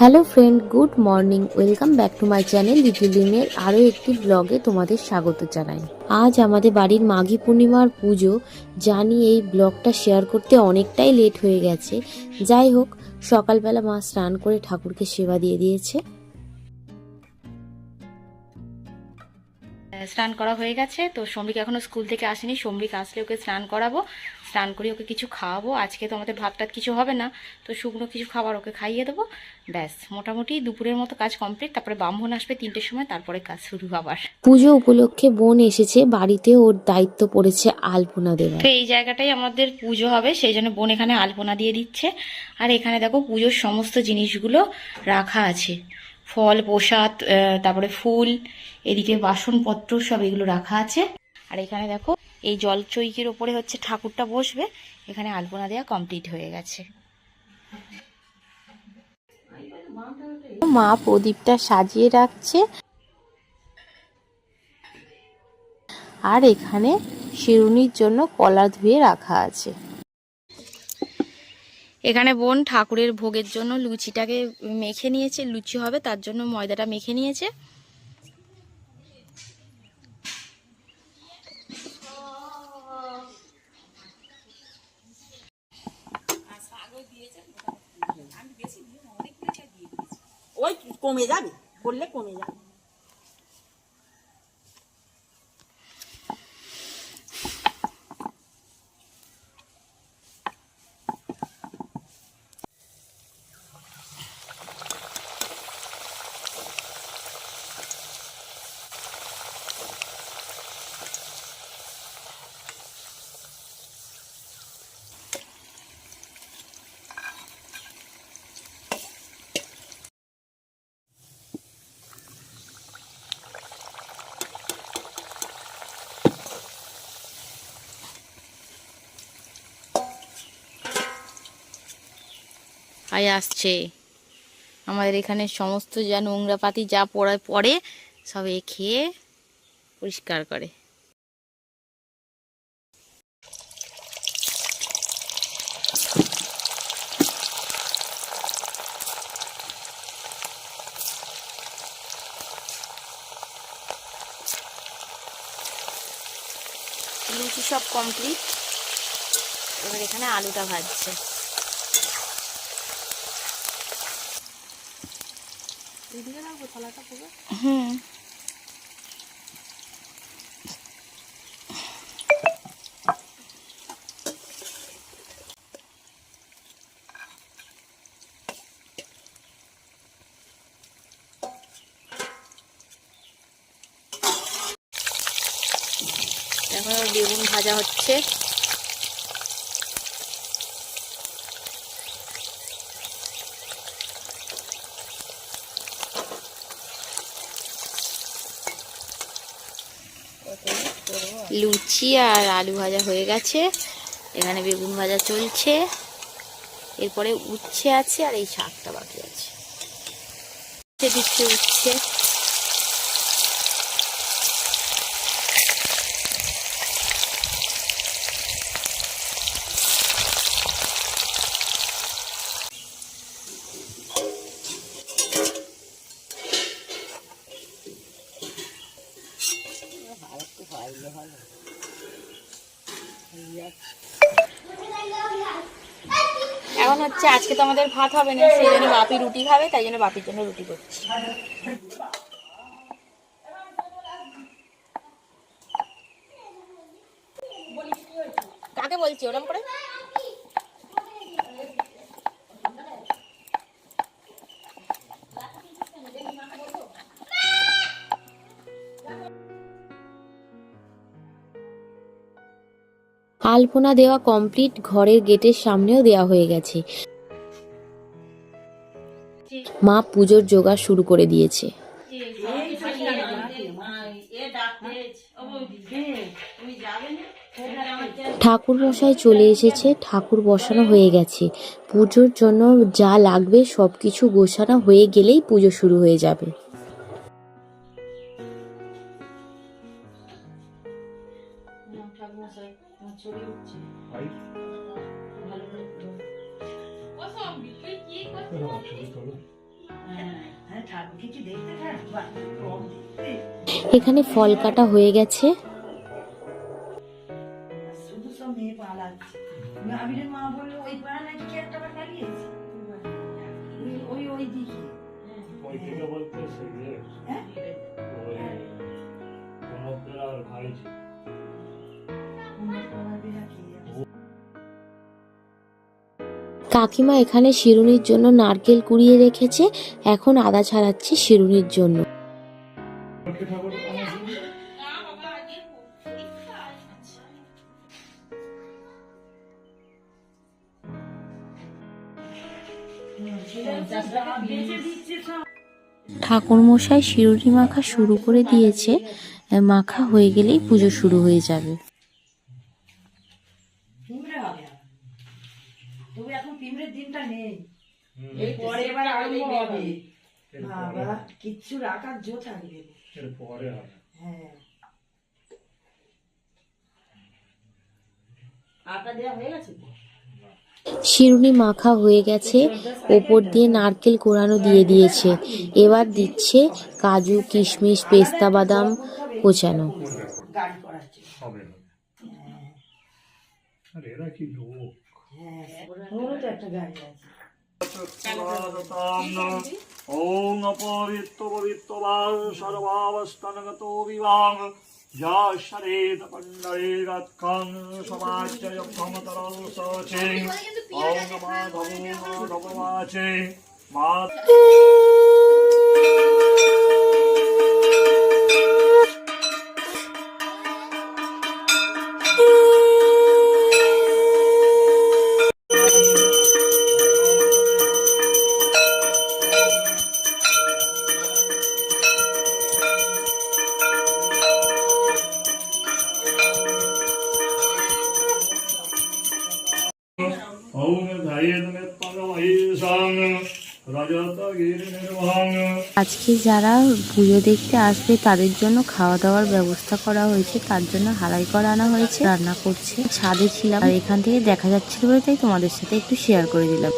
Hello friend, good morning. Welcome back to my channel little আরও একটি ব্লগে তোমাদের স্বাগত জানাই। আজ আমাদের বাড়ির মাঘী পূর্ণিমার পুজো। জানি এই ব্লগটা শেয়ার করতে অনেকটাই লেট হয়ে গেছে। যাই হোক, সকালবেলা মা স্নান করে ঠাকুরকে সেবা দিয়ে দিয়েছে। স্নান করা হয়ে গেছে, তো সম্বিক এখনও স্কুল থেকে আসেনি। সম্বিক আসলে ওকে স্নান করাবো। স্নান করে ওকে কিছু খাওয়াবো। আজকে তো আমাদের ভাত টাত কিছু হবে না তো শুকনো কিছু খাবার ওকে খাইয়ে দেবো। ব্যাস মোটামুটি দুপুরের মতো কাজ কমপ্লিট। তারপরে ব্রাহ্মণ আসবে তিনটের সময় তারপরে কাজ শুরু আবার। পুজো উপলক্ষে বোন এসেছে বাড়িতে ওর দায়িত্ব পড়েছে আলপনা দেওয়া তো এই জায়গাটাই আমাদের পুজো হবে সেই জন্য বোন এখানে আলপনা দিয়ে দিচ্ছে। আর এখানে দেখো পুজোর সমস্ত জিনিসগুলো রাখা আছে। ফল প্রসাদ তারপরে ফুল এদিকে বাসনপত্র সব এগুলো রাখা আছে। আর এখানে দেখো এই জল চৈকির ওপরে হচ্ছে ঠাকুরটা বসবে এখানে আলপনা দেওয়া কমপ্লিট হয়ে গেছে। মা প্রদীপটা সাজিয়ে রাখছে। আর এখানে শিরুনির জন্য কলা ধুয়ে রাখা আছে। এখানে বোন ঠাকুরের ভোগের জন্য লুচিটাকে মেখে নিয়েছে লুচি হবে তার জন্য ময়দাটা মেখে নিয়েছে। ওই কমে যাবে করলে কমে যাবে। আই আসছে। আমাদের এখানে সমস্ত যা নোংরাপাতি যা পড়ায় পড়ে, সব এ খেয়ে পরিষ্কার করে। লুচি সব কমপ্লিট এবার এখানে আলুটা ভাজছে। হুম। এখন ওর বেগুন ভাজা হচ্ছে। লুচি আর আলু ভাজা হয়ে গেছে। এখানে বেগুন ভাজা চলছে। এরপরে উচ্ছে আছে আর এই শাকটা বাকি আছে। উচ্ছে এখন হচ্ছে, আজকে তো আমাদের ভাত হবে না, সেই জন্য বাপি রুটি খাবে, তাই জন্য বাপির জন্য রুটি করছি। কাকে বলছি, ওরম করে? আলপনা দেওয়া কমপ্লিট ঘরের গেটের সামনেও দেওয়া হয়ে গেছে। মা পুজোর জোগাড় শুরু করে দিয়েছে। ঠাকুর মশাই চলে এসেছে, ঠাকুর বসানো হয়ে গেছে। পুজোর জন্য যা লাগবে সবকিছু গোছানো হয়ে গেলেই পুজো শুরু হয়ে যাবে। হ্যাঁ দেখতে। এখানে ফল কাটা হয়ে গেছে। কাকিমা এখানে শিরুনির জন্য নারকেল কুড়িয়ে রেখেছে, এখন আদা ছাড়াচ্ছে শিরুনির জন্য। ঠাকুরমশাই শিরুনি মাখা শুরু করে দিয়েছে, মাখা হয়ে গেলেই পুজো শুরু হয়ে যাবে পিঁমড়ে হবে আবার। তবু এখন পিঁমড়ের দিনটা নেই হুম, এই পরে এবার আরম্ভ হবে এর বাবা কিচ্ছু রাখার জো থাকবে। পরে হবে। হ্যাঁ। আটা দেওয়া হয়ে গেছে শিরুনি মাখা হয়ে গেছে ওপর দিয়ে নারকেল কোরানো দিয়ে দিয়েছে। এবার দিচ্ছে কাজু কিশমিশ পেস্তা বাদাম কোচানো। হ্যাঁ। তো একটা গাড়ি আছে। ওং অপবিত্র পবিত্র বার या বিবাং যা শরেদ পণ্ডরে গৎখান সমাজয় ক্ষমতর সচে ওং মাধব আজকে যারা পুজো দেখতে আসবে, তাদের জন্য খাওয়া দাওয়ার ব্যবস্থা করা হয়েছে। তার জন্য হালাই করা আনা হয়েছে, রান্না করছে। ছাদে ছিলাম, আর এখান থেকে দেখা যাচ্ছিল বলে তাই তোমাদের সাথে একটু শেয়ার করে দিলাম।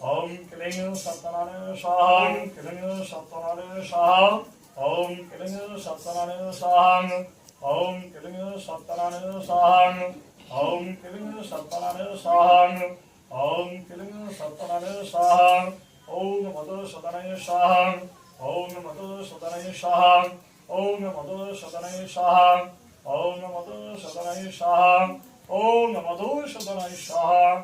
ওম ক্লিং সত্যনারায়ণ স্বাং ওম ক্লিং সত্যনারায়ণ স্বাং ক্লিং সত্যনারায়ণ স্বাং ওম ক্লিং সত্যনারায়ণ স্বাং ওম ক্লিং সত্যনারায়ণ স্বাং ওম ক্লিং সত্যনারায়ণ স্বাং ওম কিলিং সত্যনারায়ণ সাহাং ওম মধু সদনায় সাহাং ওম মধু সদনায় সাহাং ওম মধু সদনায় সাহাং ওম মধু সদনায় সাহাং ওম মধু সদনায় সাহাং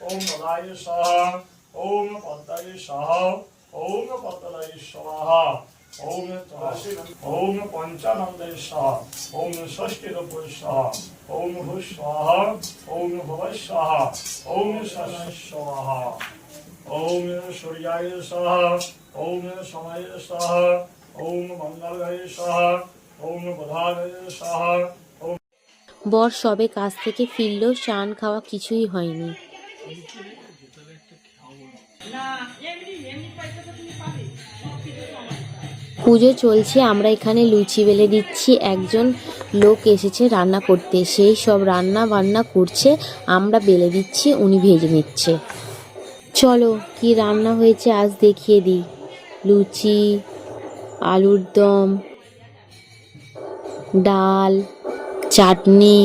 ওম চাত্তায় সাহাং ওম সাহাং পদ্মায় সাহাং ওম পদ্মায় স্বাহা ওম ওম পঞ্চানন্দে স্বাহা ওম ষষ্ঠী রূপে স্বাহা ওম ভূ স্বাহা ওম ভব স্বাহা ওম স্বাহা ওম সূর্যায় স্বাহা ওম সময় স্বাহা ওম মঙ্গলায় স্বাহা ওম বর সবে কাজ থেকে ফিরলেও চান খাওয়া কিছুই হয়নি পুজো চলছে, আমরা এখানে লুচি বেলে দিচ্ছি। একজন লোক এসেছে রান্না করতে, সেই সব রান্না বান্না করছে, আমরা বেলে দিচ্ছি, উনি ভেজে নিচ্ছে। চলো, কি রান্না হয়েছে আজ দেখিয়ে দিই। লুচি, আলুর দম, ডাল, চাটনি।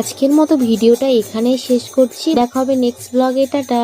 আজকের মতো ভিডিওটা এখানেই শেষ করছি। দেখা হবে নেক্সট ব্লগে টাটা।